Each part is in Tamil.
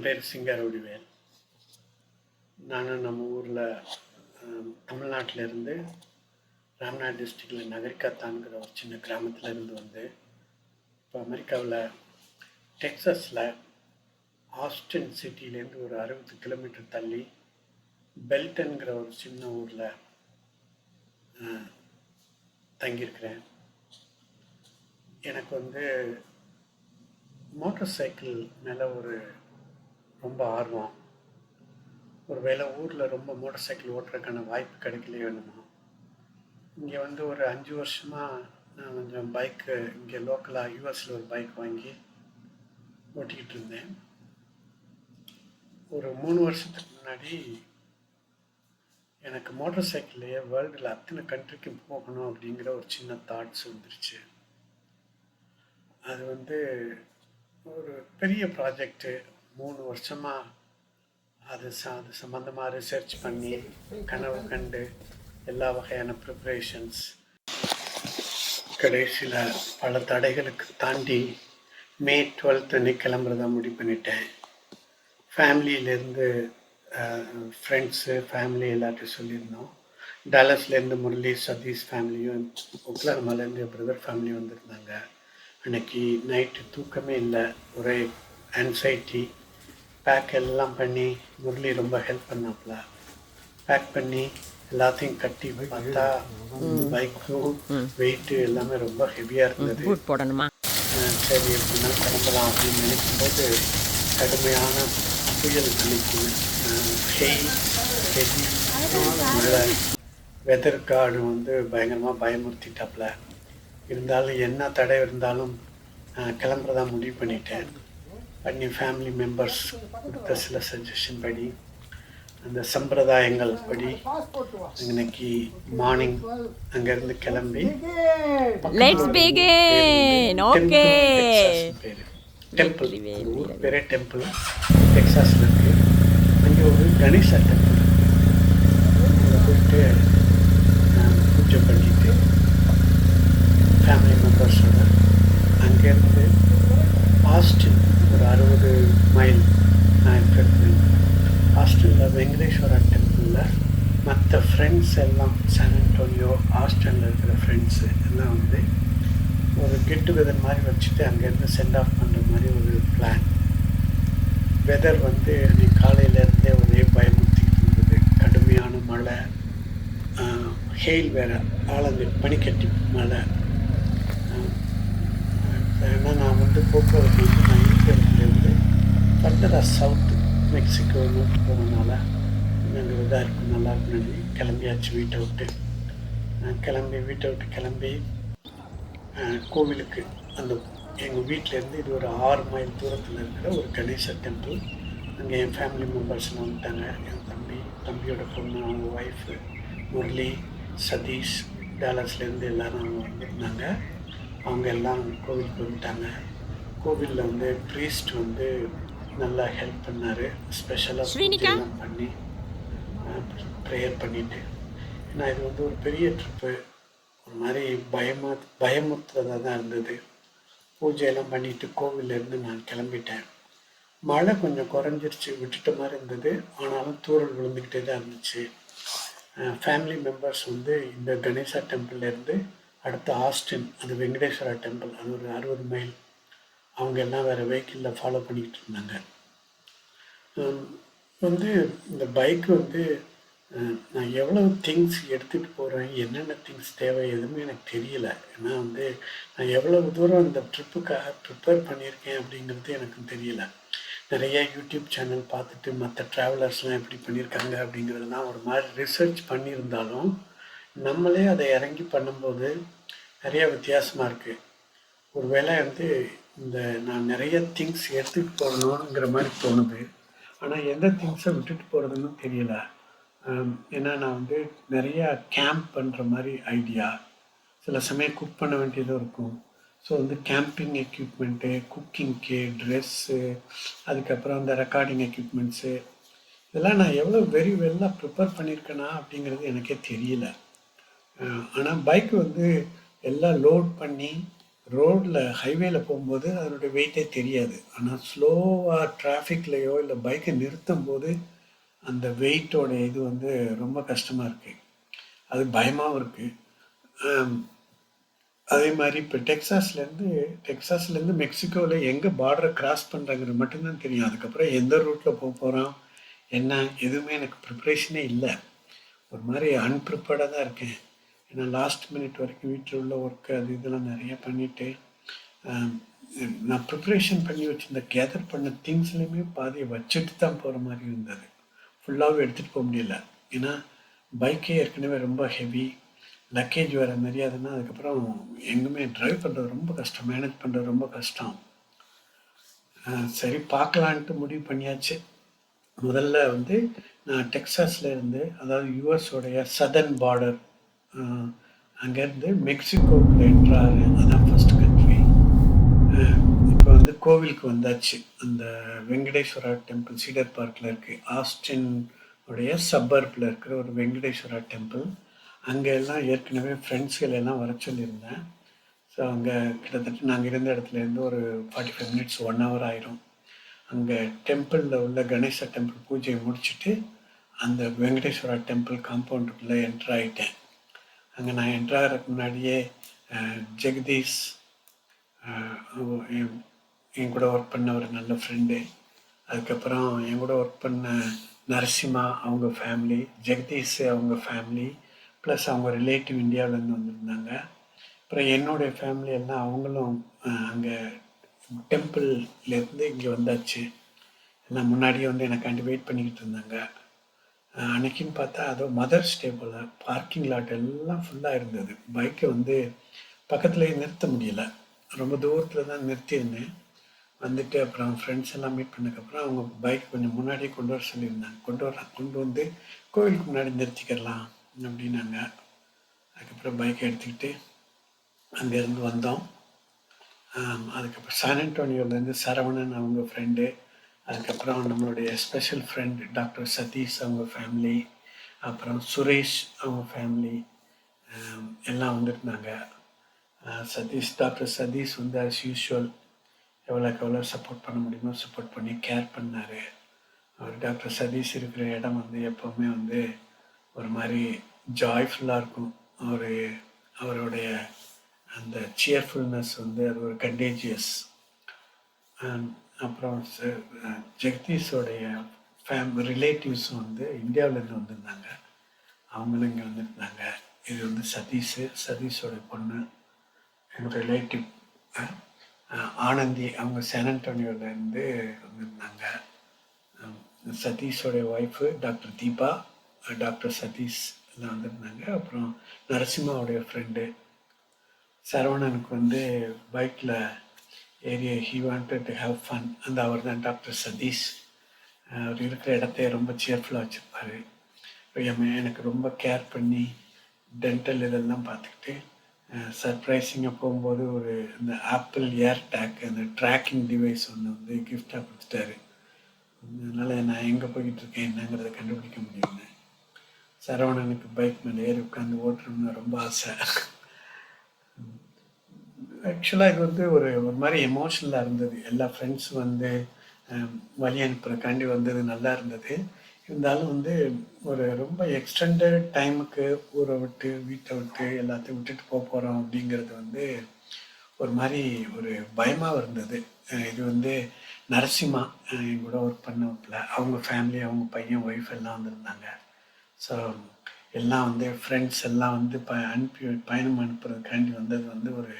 சிங்கர் ஒடிவேல் நானும் நம்ம ஊரில் தமிழ்நாட்டிலேருந்து ராம்நாத் டிஸ்ட்ரிக்டில் நகரிக்காத்தான்கிற ஒரு சின்ன கிராமத்துலேருந்து வந்து இப்போ அமெரிக்காவில் டெக்ஸஸில் ஆஸ்டின் சிட்டிலேருந்து ஒரு அறுபது கிலோமீட்டர் தள்ளி பெல்டன்கிற ஒரு சின்ன ஊரில் தங்கியிருக்கிறேன். எனக்கு வந்து மோட்டர் சைக்கிள் மேலே ஒரு ரொம்ப ஆர்வம். ஒரு வேளை ஊரில் ரொம்ப மோட்டார் சைக்கிள் ஓட்டுறதுக்கான வாய்ப்பு கிடைக்கலையோ இங்கே வந்து ஒரு அஞ்சு வருஷமாக நான் கொஞ்சம் பைக்கு இங்கே லோக்கலாக யூஎஸில் ஒரு பைக் வாங்கி ஓட்டிக்கிட்டு இருந்தேன். ஒரு மூணு வருஷத்துக்கு முன்னாடி எனக்கு மோட்டார் சைக்கிள்லேயே வேர்ல்டில் அத்தனை கண்ட்ரிக்கு போகணும் அப்படிங்கிற ஒரு சின்ன தாட்ஸ் வந்துருச்சு. அது வந்து ஒரு பெரிய ப்ராஜெக்ட்டு மூணு வருஷமாக அது ச அது சம்மந்தமாக ரிசர்ச் பண்ணி கனவு கண்டு எல்லா வகையான ப்ரிப்ரேஷன்ஸ் கடைசியில் பல தடைகளுக்கு தாண்டி மே டுவெல்த் அன்னைக்கு கிளம்புறதா முடிவு பண்ணிட்டேன். ஃபேமிலியிலேருந்து ஃப்ரெண்ட்ஸு ஃபேமிலி எல்லாத்தையும் சொல்லியிருந்தோம். டாலஸ்லேருந்து முரளி சதீஷ் ஃபேமிலியும் ஒக்லாரமாலேருந்து என் பிரதர் ஃபேமிலியும் வந்திருந்தாங்க. அன்னைக்கு நைட்டு தூக்கமே இல்லை ஒரே ஆன்சைட்டி பேக் எல்லாம் பண்ணி முரளி ரொம்ப ஹெல்ப் பண்ணாப்புல பேக் பண்ணி எல்லாத்தையும் கட்டி பார்த்தா பைக்கும் வெயிட்டு எல்லாமே ரொம்ப ஹெவியாக இருந்தது. சரி எப்படின்னா கிளம்பலாம் அப்படின்னு நினைக்கும்போது கடுமையான புயல் அன்னைக்கு ஹெய் ஹெவி மழை. வெதர் கார்டு வந்து பயங்கரமாக பயமுறுத்திட்டாப்புல இருந்தாலும் என்ன தடை இருந்தாலும் கிளம்புறதா முடிவு பண்ணிட்டேன். பண்ணி ஃபேமிலி மெம்பர்ஸ் கொடுத்த சில சஜஷன் படி அந்த சம்பிரதாயங்கள் படி இன்னைக்கு மார்னிங் அங்கேருந்து கிளம்பி லெட்ஸ் பிகின் ஓகே டெம்பிள் ஊர் பேரே டெம்பிள் டெக்ஸாஸில் இருக்கு. அங்கே ஒரு கணேசா டெம்பிள் அங்கே போயிட்டு பூஜை பண்ணிட்டு ஃபேமிலி மெம்பர்ஸோட அங்கேருந்து ஆஸ்டின் ஒரு அறுபது மைல் நான் இருக்கிறது ஹாஸ்டலில் வெங்கடேஸ்வரா டெம்பிளில் மற்ற ஃப்ரெண்ட்ஸ் எல்லாம் சான் அண்டோனியோ ஹாஸ்டலில் இருக்கிற ஃப்ரெண்ட்ஸு எல்லாம் வந்து ஒரு கெட் டுகெதர் மாதிரி வச்சுட்டு அங்கேருந்து சென்ட் ஆஃப் பண்ணுற மாதிரி ஒரு பிளான் வெதர் வந்து அன்றைக்கி காலையிலேருந்தே ஒரே பயமுறுத்திக்கிட்டு இருந்தது. கடுமையான மழை ஹெயில் வேறு ஆளுங்க பனிக்கட்டி மழை. ஏன்னா நான் வந்து போக்குவரத்து வந்து நான் ஃபர்தராக சவுத்து மெக்சிகோ நோக்கி போகிறதுனால அங்கே இதாக இருக்கும் நல்லா இருக்குன்னு கிளம்பியாச்சு வீட்டை விட்டு. கிளம்பி வீட்டை விட்டு கிளம்பி கோவிலுக்கு அந்த எங்கள் வீட்டிலேருந்து இது ஒரு ஆறு மைல் தூரத்தில் இருக்கிற ஒரு கணேசர் டெம்பிள் அங்கே என் ஃபேமிலி மெம்பர்ஸ்லாம் வந்துட்டாங்க. என் தம்பி தம்பியோட பொண்ணு அவங்க ஒய்ஃபு முரளி சதீஷ் டேலஸ்லேருந்து எல்லாரும் அவங்க வந்திருந்தாங்க. அவங்க எல்லாம் கோவிலுக்கு வந்துட்டாங்க. கோவிலில் வந்து ப்ரீஸ்ட் வந்து நல்லா ஹெல்ப் பண்ணார். ஸ்பெஷலாக பண்ணி ப்ரேயர் பண்ணிட்டு. ஏன்னா இது வந்து ஒரு பெரிய ட்ரிப்பு ஒரு மாதிரி பயமா பயமுறுத்துறதா தான் இருந்தது. பூஜையெல்லாம் பண்ணிட்டு கோவில்ல இருந்து நான் கிளம்பிட்டேன். மழை கொஞ்சம் குறைஞ்சிருச்சு விட்டுட்ட மாதிரி இருந்தது. ஆனாலும் தூறல் விழுந்துக்கிட்டே தான் இருந்துச்சு. ஃபேமிலி மெம்பர்ஸ் வந்து இந்த கணேசா டெம்பிள்ல இருந்து அடுத்து ஆஸ்டின் அது வெங்கடேஸ்வரா டெம்பிள் அது ஒரு அறுபது மைல் அவங்க எல்லாம் வேறு வெஹிக்கிளில் ஃபாலோ பண்ணிக்கிட்டு இருந்தாங்க. வந்து இந்த பைக் வந்து நான் எவ்வளவு திங்ஸ் எடுத்துகிட்டு போகிறேன் என்னென்ன திங்ஸ் தேவை எதுவுமே எனக்கு தெரியல. ஏன்னா வந்து நான் எவ்வளவு தூரம் இந்த ட்ரிப்புக்காக ப்ரிப்பேர் பண்ணியிருக்கேன் அப்படிங்கிறது எனக்கு தெரியல. நிறைய யூடியூப் சேனல் பார்த்துட்டு மற்ற ட்ராவலர்ஸ்லாம் எப்படி பண்ணியிருக்காங்க அப்படிங்கிறதெல்லாம் ஒரு மாதிரி ரிசர்ச் பண்ணியிருந்தாலும் நம்மளே அதை இறங்கி பண்ணும்போது நிறைய வித்தியாசமாக இருக்குது ஒரு வேளை வந்து இந்த நான் நிறைய திங்ஸ் எடுத்துகிட்டு போகணுங்கிற மாதிரி தோணுது. ஆனால் எந்த திங்ஸை விட்டுட்டு போகிறதுன்னு தெரியல. ஏன்னா நான் வந்து நிறையா கேம்ப் பண்ணுற மாதிரி ஐடியா சில சமயம் குக் பண்ண வேண்டியதும் இருக்கும். ஸோ வந்து கேம்பிங் எக்யூப்மெண்ட்டு குக்கிங்க்கு ட்ரெஸ்ஸு அதுக்கப்புறம் அந்த ரெக்கார்டிங் எக்யூப்மெண்ட்ஸு இதெல்லாம் நான் எவ்வளோ வெரி வெல்லாக ப்ரிப்பேர் பண்ணியிருக்கேனா அப்படிங்கிறது எனக்கே தெரியல. ஆனால் பைக் வந்து எல்லாம் லோட் பண்ணி ரோட்டில் ஹைவேல போகும்போது அதனுடைய வெயிட்டே தெரியாது. ஆனால் ஸ்லோவாக டிராஃபிக்லேயோ இல்லை பைக்கை நிறுத்தும் போது அந்த வெயிட்டோட இது வந்து ரொம்ப கஷ்டமாக இருக்குது அது பயமாகவும் இருக்குது அதே மாதிரி இப்போ டெக்ஸாஸ்லேருந்து டெக்ஸாஸ்லேருந்து மெக்சிகோவில் எங்கே பார்டரை கிராஸ் பண்ணுறாங்கிறது மட்டும்தான் தெரியும். அதுக்கப்புறம் எந்த ரூட்டில் போக போகிறோம் என்ன எதுவுமே எனக்கு ப்ரிப்ரேஷனே இல்லை. ஒரு மாதிரி அன்ப்ரிப்பேர்டாக தான் இருக்கேன். ஏன்னா லாஸ்ட் மினிட் வரைக்கும் வீட்டில் உள்ள ஒர்க்கு அது இதெல்லாம் நிறைய பண்ணிவிட்டு நான் ப்ரிப்ரேஷன் பண்ணி வச்சிருந்த கேதர் பண்ண திங்ஸ்லையுமே பாதியை வச்சுட்டு தான் போகிற மாதிரி இருந்தது. ஃபுல்லாகவும் எடுத்துகிட்டு போக முடியல. ஏன்னா பைக்கே ஏற்கனவே ரொம்ப ஹெவி லக்கேஜ் வர மாதிரி அதுக்கப்புறம் எங்குமே ட்ரைவ் பண்ணுறது ரொம்ப கஷ்டம் மேனேஜ் பண்ணுறது ரொம்ப கஷ்டம். சரி பார்க்கலான்ட்டு முடிவு பண்ணியாச்சு. முதல்ல வந்து நான் டெக்ஸாஸில் இருந்து அதாவது யூஎஸோடைய சதர்ன் பார்டர் அங்கேருந்து மெக்சிகோவுக்கு என்றார். அதான் ஃபஸ்ட் கண்ட்ரி இப்போ வந்து கோவிலுக்கு வந்தாச்சு. அந்த வெங்கடேஸ்வரா டெம்பிள் சீடர் பார்க்கில் இருக்குது ஆஸ்டின் உடைய சப்பர்பில் இருக்கிற ஒரு வெங்கடேஸ்வரா டெம்பிள் அங்கே எல்லாம் ஏற்கனவே ஃப்ரெண்ட்ஸ்கள் எல்லாம் வர சொல்லியிருந்தேன். ஸோ அங்கே கிட்டத்தட்ட நாங்கள் இருந்த இடத்துல இருந்து ஒரு forty five minutes one hour ஆயிரும். அங்கே டெம்பிளில் உள்ள கணேச டெம்பிள் பூஜையை முடிச்சுட்டு அந்த வெங்கடேஸ்வரா டெம்பிள் காம்பவுண்டுக்குள்ளே என்ட்ரு ஆகிட்டேன் அங்கே நான் என்ட்ரு முன்னாடியே ஜெகதீஷ் என் கூட ஒர்க் பண்ண ஒரு நல்ல ஃப்ரெண்டு அதுக்கப்புறம் என் கூட ஒர்க் பண்ண நரசிம்மா அவங்க ஃபேமிலி ஜெகதீஷ் அவங்க ஃபேமிலி ப்ளஸ் அவங்க ரிலேட்டிவ் இந்தியாவிலேருந்து வந்திருந்தாங்க. அப்புறம் என்னுடைய ஃபேமிலி எல்லாம் அவங்களும் அங்கே டெம்பிள்லேருந்து இங்கே வந்தாச்சு. எல்லாம் முன்னாடியே வந்து எனக்காண்டி வெயிட் பண்ணிக்கிட்டு இருந்தாங்க. அன்னைக்குன்னு பார்த்தா அதோ மதர்ஸ் டே போல் பார்க்கிங் லாட் எல்லாம் ஃபுல்லாக இருந்தது. பைக்கை வந்து பக்கத்துலேயே நிறுத்த முடியல. ரொம்ப தூரத்தில் தான் நிறுத்தியிருந்தேன். வந்துட்டு அப்புறம் ஃப்ரெண்ட்ஸ் எல்லாம் மீட் பண்ணதுக்கப்புறம் அவங்க பைக் கொஞ்சம் முன்னாடியே கொண்டு வர சொல்லியிருந்தாங்க. கொண்டு வர கொண்டு வந்து கோவிலுக்கு முன்னாடி நிறுத்திக்கிறலாம் அப்படின்னாங்க. அதுக்கப்புறம் பைக்கை எடுத்துக்கிட்டு அங்கேருந்து வந்தோம். அதுக்கப்புறம் சான் ஆண்டோனியோலேருந்து சரவணன் அவங்க ஃப்ரெண்டு அதுக்கப்புறம் நம்மளுடைய ஸ்பெஷல் ஃப்ரெண்ட் டாக்டர் சதீஷ் அவங்க ஃபேமிலி அப்புறம் சுரேஷ் அவங்க ஃபேமிலி எல்லாம் வந்திருந்தாங்க. சதீஷ் டாக்டர் சதீஷ் வந்து ஆஸ் யூஷுவல் எவ்வளோக்கு எவ்வளோ சப்போர்ட் பண்ண முடியுமோ சப்போர்ட் பண்ணி கேர் பண்ணார். அவர் டாக்டர் சதீஷ் இருக்கிற இடம் வந்து எப்போவுமே வந்து ஒரு மாதிரி ஜாய்ஃபுல்லாக இருக்கும். அவர் அவருடைய அந்த சியர்ஃபுல்னஸ் வந்து அது ஒரு கண்டேஜியஸ் அப்புறம் ஜெகதீஷோடைய ஃபேம் ரிலேட்டிவ்ஸும் வந்து இந்தியாவிலேருந்து வந்திருந்தாங்க. அவங்களும் இங்கே வந்திருந்தாங்க. இது வந்து சதீஷ் சதீஷோட பொண்ணு எங்கள் ரிலேட்டிவ் ஆனந்தி அவங்க சான் ஆண்டோனியோலேருந்து வந்திருந்தாங்க. சதீஷோடைய wife doctor Deepa doctor Satish எல்லாம் வந்திருந்தாங்க. அப்புறம் நரசிம்மாவுடைய ஃப்ரெண்டு சரவணனுக்கு வந்து பைக்கில் area he wanted to have fun அந்த அவர் தான் டாக்டர் சதீஷ். அவர் இருக்கிற இடத்தையே ரொம்ப சேர்ஃபுல்லாக வச்சுருப்பாரு. எனக்கு ரொம்ப கேர் பண்ணி டென்டல் இதெல்லாம் பார்த்துக்கிட்டு சர்ப்ரைசிங்காக போகும்போது ஒரு இந்த ஆப்பிள் ஏர் டேக் அந்த ட்ராக்கிங் டிவைஸ் ஒன்று வந்து கிஃப்டாக கொடுத்துட்டாரு. அதனால் நான் எங்கே போய்கிட்டு இருக்கேன் என்னங்கிறத கண்டுபிடிக்க முடியும்னு சரவணனுக்கு பைக் மேலே ஏறி உட்காந்து ஓட்டணும்னு ரொம்ப ஆசை. ஆக்சுவலாக இது வந்து ஒரு ஒரு மாதிரி எமோஷனலாக இருந்தது. எல்லா ஃப்ரெண்ட்ஸும் வந்து வழி அனுப்புறக்காண்டி வந்தது நல்லா இருந்தது. இருந்தாலும் வந்து ஒரு ரொம்ப எக்ஸ்டெண்டட் டைமுக்கு ஊரை விட்டு வீட்டை விட்டு எல்லாத்தையும் விட்டுட்டு போக போகிறோம் அப்படிங்கிறது வந்து ஒரு மாதிரி ஒரு பயமாக இருந்தது. இது வந்து நரசிம்மா என் கூட ஒர்க் பண்ணப்பில் அவங்க ஃபேமிலி அவங்க பையன் ஒய்ஃப் எல்லாம் வந்திருந்தாங்க. ஸோ எல்லாம் வந்து ஃப்ரெண்ட்ஸ் எல்லாம் வந்து ப அனுப்பி பயணம் அனுப்புறதுக்காண்டி வந்தது வந்து ஒரு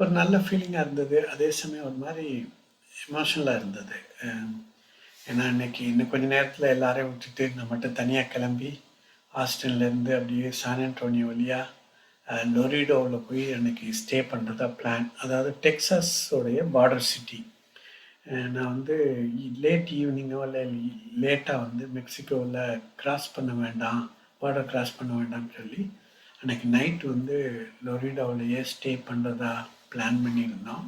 ஒரு நல்ல ஃபீலிங்காக இருந்தது. அதே சமயம் ஒரு மாதிரி எமோஷனலாக இருந்தது. ஏன்னா இன்னைக்கு இன்னும் கொஞ்ச நேரத்தில் எல்லாரையும் விட்டுட்டு நான் மட்டும் தனியாக கிளம்பி ஹாஸ்டல்லேருந்து அப்படியே சான் ஆண்டோனியோ வழியாக லொரிடோவில் போய் அன்னைக்கு ஸ்டே பண்ணுறதா பிளான் அதாவது டெக்ஸஸோடைய பார்டர் சிட்டி நான் வந்து லேட் ஈவினிங்கோ இல்லை லேட்டாக வந்து மெக்சிகோவில் கிராஸ் பண்ண வேண்டாம் பார்டர் கிராஸ் பண்ண வேண்டாம்னு சொல்லி அன்றைக்கி நைட் வந்து லொரிடாவிலேயே ஸ்டே பண்ணுறதா பிளான் பண்ணியிருந்தோம்.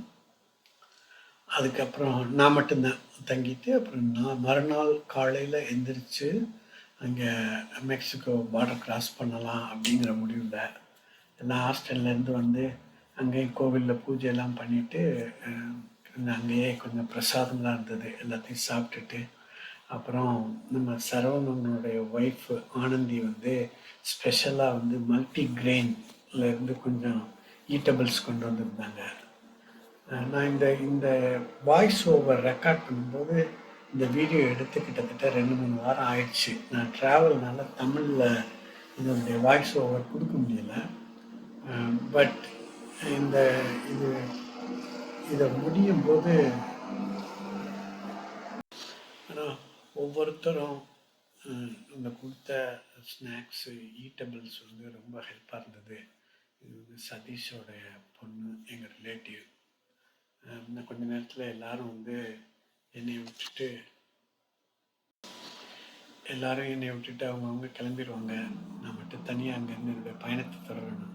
அதுக்கப்புறம் நான் மட்டும்தான் தங்கிட்டு அப்புறம் நான் மறுநாள் காலையில் எந்திரிச்சு அங்கே மெக்சிகோ பார்டர் கிராஸ் பண்ணலாம் அப்படிங்கிற முடிவில் எல்லாம் ஹாஸ்டல்லேருந்து வந்து அங்கேயும் கோவிலில் பூஜையெல்லாம் பண்ணிவிட்டு அங்கேயே கொஞ்சம் பிரசாதம்லாம் இருந்தது எல்லாத்தையும் சாப்பிட்டுட்டு அப்புறம் நம்ம சரவணனுடைய ஒய்ஃப் ஆனந்தி வந்து ஸ்பெஷலாக வந்து மல்டி கிரெயின்லேருந்து கொஞ்சம் ஈட்டபிள்ஸ் கொண்டு வந்திருந்தாங்க. நான் இந்த இந்த வாய்ஸ் ஓவர் ரெக்கார்ட் பண்ணும்போது இந்த வீடியோ எடுத்து கிட்டத்தட்ட ரெண்டு மூணு வாரம் ஆயிடுச்சு. நான் ட்ராவல்னால தமிழில் இதனுடைய வாய்ஸ் ஓவர் கொடுக்க முடியல. பட் இந்த இது இதை முடியும் போது ஆனால் ஒவ்வொருத்தரும் இந்த அந்த கொடுத்த ஸ்நாக்ஸு ஈட்டபிள்ஸ் வந்து ரொம்ப ஹெல்ப்பாக இருந்தது. இது வந்து சதீஷோடைய பொண்ணு எங்கள் ரிலேட்டிவ் இன்னும் கொஞ்ச நேரத்தில் எல்லாரும் வந்து என்னை விட்டுட்டு எல்லாரும் என்னை விட்டுட்டு அவங்கவுங்க கிளம்பிடுவாங்க நான் மட்டும் தனியாக அங்கேருந்து என்னுடைய பயணத்தை தொடரணும்.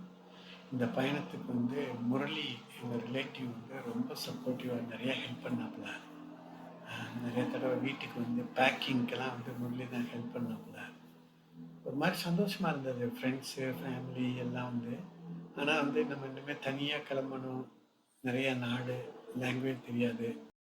இந்த பயணத்துக்கு வந்து முரளி எங்கள் ரிலேட்டிவ் வந்து ரொம்ப சப்போர்ட்டிவாக நிறையா ஹெல்ப் பண்ணாப்புல. நிறைய தடவை வீட்டுக்கு வந்து பேக்கிங்க்கெல்லாம் வந்து முரளி தான் ஹெல்ப் பண்ணாப்புல. ஒரு மாதிரி சந்தோஷமாக இருந்தது. ஃப்ரெண்ட்ஸு ஃபேமிலி எல்லாம் வந்து ஆனால் வந்து நம்ம இனிமேல் தனியாக கிளம்பணும். நிறைய நாடு லாங்குவேஜ் தெரியாது.